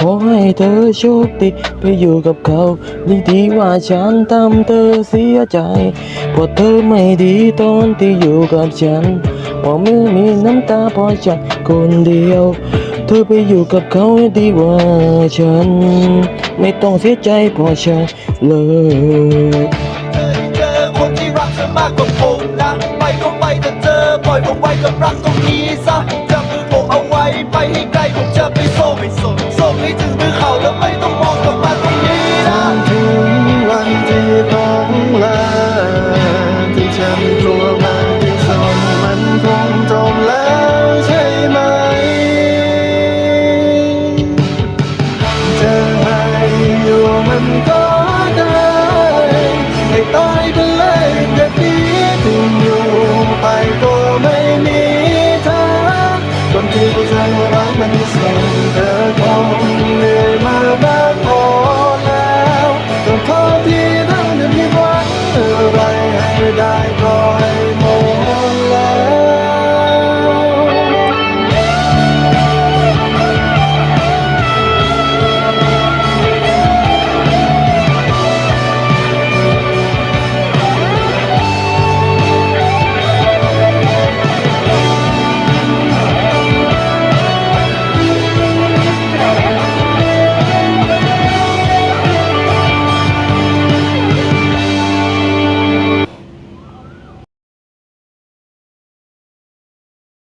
ขอให้เธอโชคดีไปอยู่กับเขาดีดีว่าฉันทำเธอเสียใจเพราะเธอไม่ดีตอนที่อยู่กับฉันพราะไม่มีน้ำตาพราะฉันคนเดียว เธอไปอยู่กับเขาดีกว่าฉัน ไม่ต้องเสียใจเพราะฉันเลยเธอได้เจอคนที่รักเธอมากกว่าผมนะไปก็ไปแต่เธอปล่อยผมไว้กับรักตรงนี้ซะจับมือผมเอาไว้ไปให้ไกล cần có đây ngày tôi đưa